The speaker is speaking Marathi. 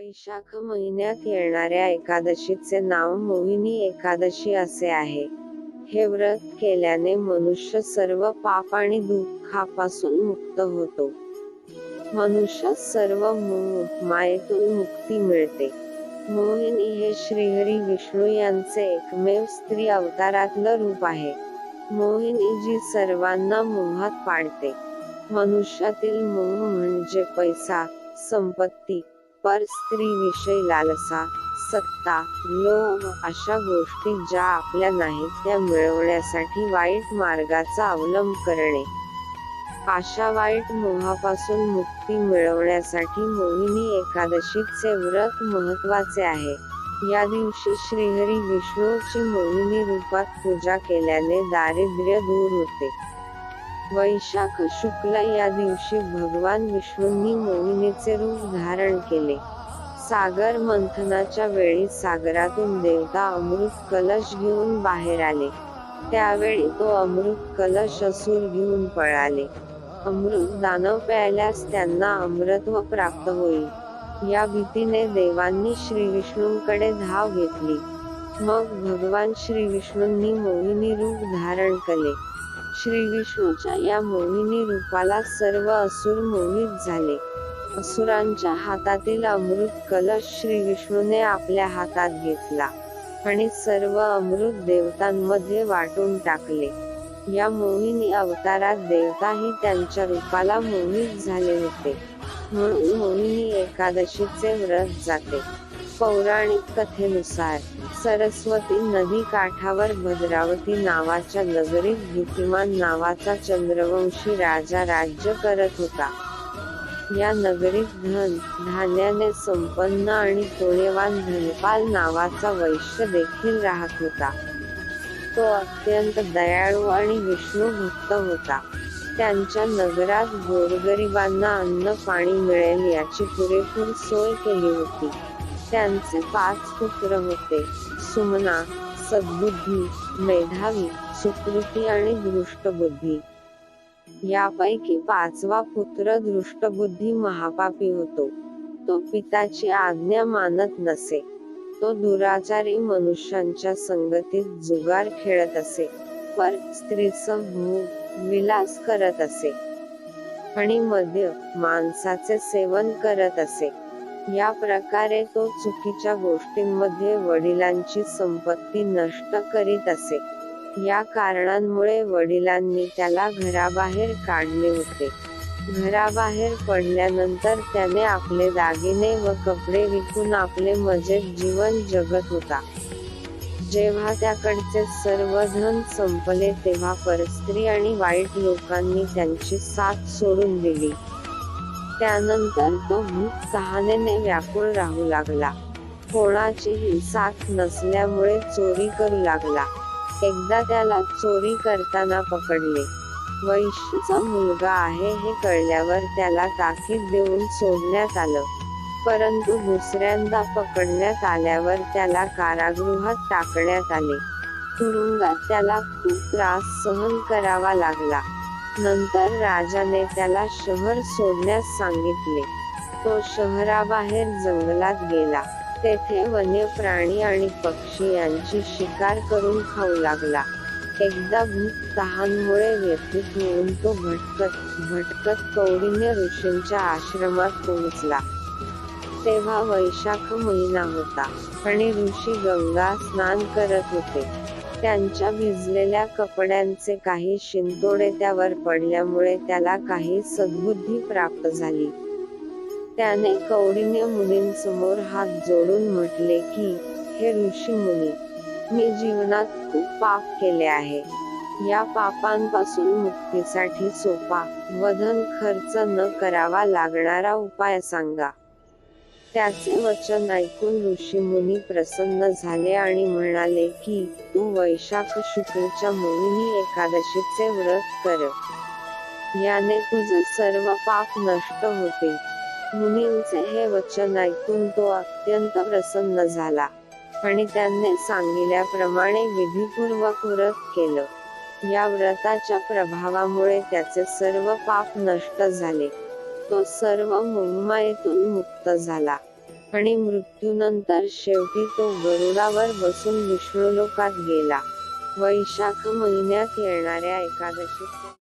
वैशाख महिन्यात येणाऱ्या एकादशीचे नाव मोहिनी एकादशी असे आहे. हे व्रत केल्याने मनुष्य सर्व पाप आणि दुःखापासून मुक्त होतो. मनुष्य सर्व मोह मायेतून मुक्ती मिळते. मोहिनी हे श्रीहरी विष्णू यांचे एकमेव स्त्री अवतारातलं रूप आहे. मोहिनी जी सर्वांना मोहात पाडते. मनुष्यातील मोह म्हणजे पैसा संपत्ती पर स्त्री विषयी लालसा सत्ता लोभ अशा गोष्टी ज्या आपल्या नाहीत त्या मिळवण्यासाठी वाईट मार्गाचा अवलंब करणे. अशा वाईट मोहापासून मुक्ती मिळवण्यासाठी मोहिनी एकादशीचे व्रत महत्त्वाचे आहे. या दिवशी श्रीहरी विष्णूची मोहिनी रूपात पूजा केल्याने दारिद्र्य दूर होते. वैशाख शुक्ल या दिवशी भगवान विष्णूंनी मोहिनीचे रूप धारण केले. सागर मंथनाच्या वेळी सागरातून देवता अमृत कलश घेऊन बाहेर आले. त्यावेळी तो अमृत कलश असुर घेऊन पळाले. अमृत दानव प्यायल्यास त्यांना अमृतत्व प्राप्त होईल. या भीतीने देवांनी श्री विष्णूंकडे धाव घेतली. मग भगवान श्री विष्णूंनी मोहिनी रूप धारण केले. श्री विष्णूच्या या मोहिनी रूपाला सर्व असुर मोहित झाले. असुरांच्या हातातील अमृत कलश श्री विष्णूने आपल्या हातात घेतला आणि सर्व अमृत देवतांमध्ये वाटून टाकले. या मोहिनी अवतारात देवताही त्यांच्या रूपाला मोहित झाले होते. म्हणून मोहिनी एकादशीचे व्रत जाते. पौराणिक कथेनुसार सरस्वती नदी काठावर भद्रावती नावाच्या नगरीत भीतिमान नावाचा चंद्रवंशी राजा राज्य करत होता. या नगरीत धन धान्याने संपन्न आणि पुण्यवान धनपाल नावाचा वैश्य देखील राहत होता. तो अत्यंत दयाळू आणि विष्णू भक्त होता. त्यांच्या नगरात गोरगरिबांना अन्न पाणी मिळेल याची पुरेपूर सोय केली होती. त्यांचे पाच पुत्र होते. सुमना सद्बुद्धी मेधावी सुकृती आणि दृष्टबुद्धी. यापैकी पाचवा पुत्र दृष्टबुद्धी महापापी होतो. तो पिताची आज्ञा मानत नसे. तो दुराचारी मनुष्यांच्या संगतीत जुगार खेळत असे. पर स्त्रीचं विलास करत असे. आणि मद्य माणसाचे सेवन करत असे. या प्रकारे तो चुकीच्या गोष्टींमध्ये वडिलांची संपत्ती नष्ट करीत असे. या कारणांमुळे वडिलांनी त्याला घराबाहेर काढले होते. घराबाहेर पडल्यानंतर त्याने आपले दागिने व कपडे विकून आपले मजेत जीवन जगत होता. जेव्हा त्याकडचे सर्व धन संपले तेव्हा परस्त्री आणि वाईट लोकांनी त्यांची साथ सोडून दिली. त्यानंतर तो भूत तहानेने व्याकुळ राहू लागला. कोणाचीही साथ नसल्यामुळे चोरी करू लागला. एकदा त्याला चोरी करताना पकडले. वैश्यचा मुलगा आहे हे कळल्यावर त्याला ताकीद देऊन सोडण्यात आलं. परंतु दुसऱ्यांदा पकडण्यात आल्यावर त्याला कारागृहात टाकण्यात आले. तुरुंगात त्याला खूप त्रास सहन करावा लागला. नंतर राजाने त्याला शहर सोडण्यास सांगितले. तो शहराबाहेर जंगलात गेला. तेथे वन्य प्राणी आणि पक्षी यांची शिकार करून खाऊ लागला. एकदा भूक तहानमुळे व्यथित होऊन तो भटकत भटकत कौडिन्य ऋषींच्या आश्रमात पोहोचला. तेव्हा वैशाख महिना होता आणि ऋषी गंगा स्नान करत होते. त्यांच्या भिजलेल्या कपड्यांचे काही शिंतोडे त्यावर पडल्यामुळे त्याला काही सद्बुद्धी प्राप्त झाली. त्याने कौडिन्य मुनींसमोर हात जोडून म्हटले की हे ऋषी मुनी मी जीवनात खूप पाप केले आहे. या पापांपासून मुक्तीसाठी सोपा वधन खर्च न करावा लागणारा उपाय सांगा. त्याचे वचन ऐकून ऋषी मुनी प्रसन्न झाले आणि म्हणाले की तू वैशाख शुक्लच्या मोहिनी एकादशीचे व्रत कर. याने तुझे सर्व पाप नष्ट होते. मुनींचे हे वचन ऐकून तो अत्यंत प्रसन्न झाला आणि त्यांनी सांगितल्याप्रमाणे विधीपूर्वक व्रत केलं. या व्रताच्या प्रभावामुळे त्याचे सर्व पाप नष्ट झाले. तो सर्व मोहमायेतून मुक्त झाला. आणि मृत्यूनंतर शेवटी तो गरुडावर बसून विष्णुलोकात गेला. वैशाख महिन्यात येणाऱ्या एकादशी